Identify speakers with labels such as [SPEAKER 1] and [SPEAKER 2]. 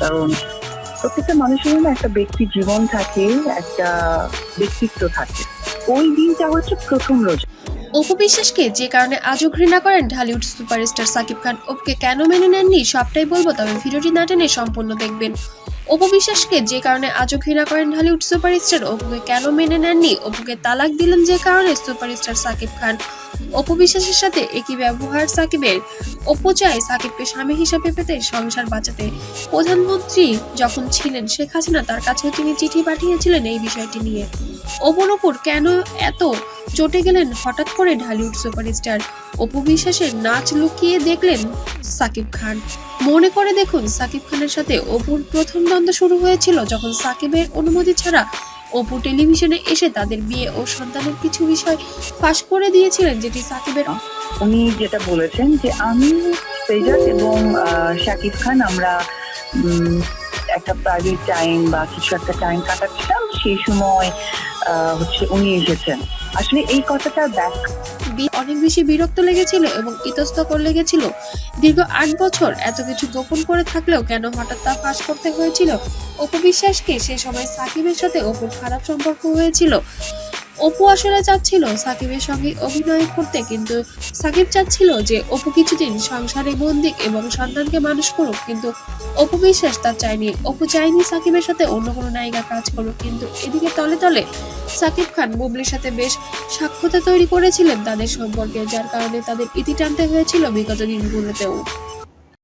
[SPEAKER 1] কারণ প্রত্যেকটা মানুষের না একটা ব্যক্তি জীবন থাকে, একটা ব্যক্তিত্ব থাকে। ওই দিনটা হচ্ছে প্রথম রোজা।
[SPEAKER 2] অপু বিশ্বাসকে যে কারণে আজও ঘৃণা করেন ঢালিউড সুপারস্টার সাকিব খান ওকে কেন মেনে নেননি সবটাই বলব, তবে ভিডিওটি না টেনে সম্পূর্ণ দেখবেন। অপু বিশ্বাসকে যে কারণে আজও ঘৃণা করেন ঢালিউড সুপারস্টার, অপুকে কেন মেনে নেননি? অপুকে তালাক দিলেন যে কারণে সুপারস্টার সাকিব খান। অপু বিশ্বাসের সাথে একই ব্যবহার সাকিবের। অপু চায় সাকিবকে স্বামী হিসাবে পেতে সংসার বাঁচাতে। প্রধানমন্ত্রী যখন ছিলেন শেখ হাসিনা, তার কাছেও তিনি চিঠি পাঠিয়েছিলেন এই বিষয়টি নিয়ে। অপুর ওপর কেন এত চটে গেলেন হঠাৎ করে ঢালিউড সুপারস্টার? অপু বিশ্বাসের নাচ লুকিয়ে দেখলেন সাকিব খান। মনে করে দেখুন, সাকিব খানের সাথে অপুর প্রথম দ্বন্দ্ব শুরু হয়েছিল যখন সাকিবের অনুমতি ছাড়া অপু টেলিভিশনে এসে তাদের বিয়ে ও সন্তানের কিছু বিষয় ফাঁস করে দিয়েছিলেন, যেটি সাকিবের
[SPEAKER 1] উনি যেটা বলেছেন যে আমি সেজাদ এবং শাকিব খান আমরা একটা প্রাইভেট টাইম বা কিছু একটা টাইম কাটাচ্ছিলাম, সেই সময় হচ্ছে উনি এসেছেন। আসলে এই কথাটা ব্যাক
[SPEAKER 2] অনেক বেশি বিরক্ত লেগেছিল এবং ইতস্তকর লেগেছিল। দীর্ঘ আট বছর এত কিছু গোপন করে থাকলেও কেন হঠাৎ তা ফাঁস করতে হয়েছিল? অপবিশ্বাসকে সে সময় সাকিবের সাথে অপুর খারাপ সম্পর্ক হয়েছিল। অপু আসলে চাচ্ছিল সাকিবের সঙ্গে অভিনয় করতে, কিন্তু সাকিব চাচ্ছিল যে অপু কিছুদিন সংসারে বন্দিক এবং সন্তানকে মানুষ করুক, কিন্তু অপু বিশ্বাস তা চায়নি। অপু চায়নি সাকিবের সাথে অন্য কোনো নায়িকা কাজ করুক, কিন্তু এদিকে তলে তলে সাকিব খান বুবলির সাথে বেশ সাক্ষতা তৈরি করেছিলেন তাদের সম্পর্কে, যার কারণে তাদের ইতি টানতে হয়েছিল বিগত দিনগুলোতেও।